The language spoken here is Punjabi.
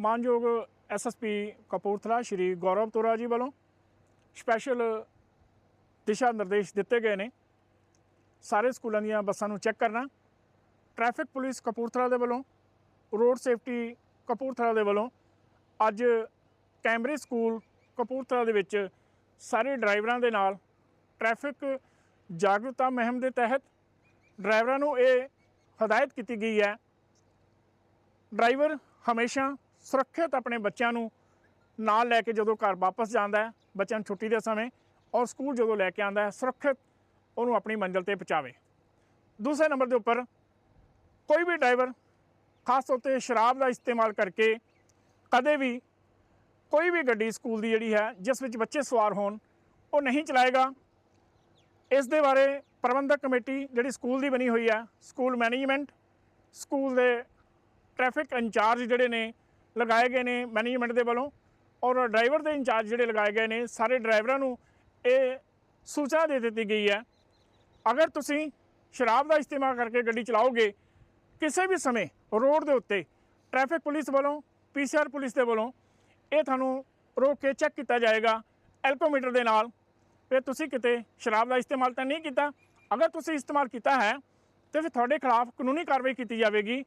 ਮਾਨਯੋਗ ਐਸਐਸਪੀ ਕਪੂਰਥਲਾ ਸ਼੍ਰੀ ਗੌਰਵ ਤੋਰਾ ਜੀ ਵੱਲੋਂ ਸਪੈਸ਼ਲ ਦਿਸ਼ਾ ਨਿਰਦੇਸ਼ ਦਿੱਤੇ ਗਏ ਨੇ। ਸਾਰੇ ਸਕੂਲਾਂ ਦੀਆਂ ਬੱਸਾਂ ਨੂੰ ਚੈੱਕ ਕਰਨਾ। ਟ੍ਰੈਫਿਕ ਪੁਲਿਸ ਕਪੂਰਥਲਾ ਦੇ ਵੱਲੋਂ ਰੋਡ ਸੇਫਟੀ ਕਪੂਰਥਲਾ ਦੇ ਵੱਲੋਂ ਅੱਜ ਕੈਮਰੇ ਸਕੂਲ ਕਪੂਰਥਲਾ ਦੇ ਵਿੱਚ ਸਾਰੇ ਡਰਾਈਵਰਾਂ ਦੇ ਨਾਲ ਟ੍ਰੈਫਿਕ ਜਾਗਰੂਕਤਾ ਮੁਹਿੰਮ ਦੇ ਤਹਿਤ ਡਰਾਈਵਰਾਂ ਨੂੰ ਇਹ ਹਦਾਇਤ ਕੀਤੀ ਗਈ ਹੈ। ਡਰਾਈਵਰ ਹਮੇਸ਼ਾ ਸੁਰੱਖਿਅਤ ਆਪਣੇ ਬੱਚਿਆਂ ਨੂੰ ਨਾਲ ਲੈ ਕੇ ਜਦੋਂ ਘਰ ਵਾਪਸ ਜਾਂਦਾ ਹੈ, ਬੱਚਿਆਂ ਨੂੰ ਛੁੱਟੀ ਦੇ ਸਮੇਂ ਔਰ ਸਕੂਲ ਜਦੋਂ ਲੈ ਕੇ ਆਉਂਦਾ ਹੈ, ਸੁਰੱਖਿਅਤ ਉਹਨੂੰ ਆਪਣੀ ਮੰਜ਼ਿਲ ਤੇ ਪਹੁੰਚਾਵੇ। ਦੂਸਰੇ ਨੰਬਰ ਦੇ ਉੱਪਰ ਕੋਈ ਵੀ ਡਰਾਈਵਰ, ਖਾਸ ਤੌਰ ਤੇ ਸ਼ਰਾਬ ਦਾ ਇਸਤੇਮਾਲ ਕਰਕੇ ਕਦੇ ਵੀ ਕੋਈ ਵੀ ਗੱਡੀ ਸਕੂਲ ਦੀ ਜਿਹੜੀ ਹੈ, ਜਿਸ ਵਿੱਚ ਬੱਚੇ ਸਵਾਰ ਹੋਣ, ਉਹ ਨਹੀਂ ਚਲਾਏਗਾ। ਇਸ ਦੇ ਬਾਰੇ ਪ੍ਰਬੰਧਕ ਕਮੇਟੀ ਜਿਹੜੀ ਸਕੂਲ ਦੀ ਬਣੀ ਹੋਈ ਹੈ, ਸਕੂਲ ਮੈਨੇਜਮੈਂਟ, ਸਕੂਲ ਦੇ ਟ੍ਰੈਫਿਕ ਇੰਚਾਰਜ ਜਿਹੜੇ ਨੇ ਲਗਾਏ ਗਏ ਨੇ ਮੈਨੇਜਮੈਂਟ ਦੇ ਵੱਲੋਂ ਔਰ ਡਰਾਈਵਰ ਦੇ ਇੰਚਾਰਜ ਜਿਹੜੇ ਲਗਾਏ ਗਏ ਨੇ, ਸਾਰੇ ਡਰਾਈਵਰਾਂ ਨੂੰ ਇਹ ਸੂਚਨਾ ਦੇ ਦਿੱਤੀ ਗਈ ਹੈ। ਅਗਰ ਤੁਸੀਂ ਸ਼ਰਾਬ ਦਾ ਇਸਤੇਮਾਲ ਕਰਕੇ ਗੱਡੀ ਚਲਾਓਗੇ, ਕਿਸੇ ਵੀ ਸਮੇਂ ਰੋਡ ਦੇ ਉੱਤੇ ਟ੍ਰੈਫਿਕ ਪੁਲਿਸ ਵੱਲੋਂ ਪੀਸੀਆਰ ਪੁਲਿਸ ਦੇ ਵੱਲੋਂ ਇਹ ਤੁਹਾਨੂੰ ਰੋਕ ਕੇ ਚੈੱਕ ਕੀਤਾ ਜਾਏਗਾ ਐਲਕੋਮੀਟਰ ਦੇ ਨਾਲ। ਕਿ ਤੁਸੀਂ ਕਿਤੇ ਸ਼ਰਾਬ ਦਾ ਇਸਤੇਮਾਲ ਤਾਂ ਨਹੀਂ ਕੀਤਾ। ਅਗਰ ਤੁਸੀਂ ਇਸਤੇਮਾਲ ਕੀਤਾ ਹੈ, ਤੇ ਫਿਰ ਤੁਹਾਡੇ ਖਿਲਾਫ ਕਾਨੂੰਨੀ ਕਾਰਵਾਈ ਕੀਤੀ ਜਾਵੇਗੀ।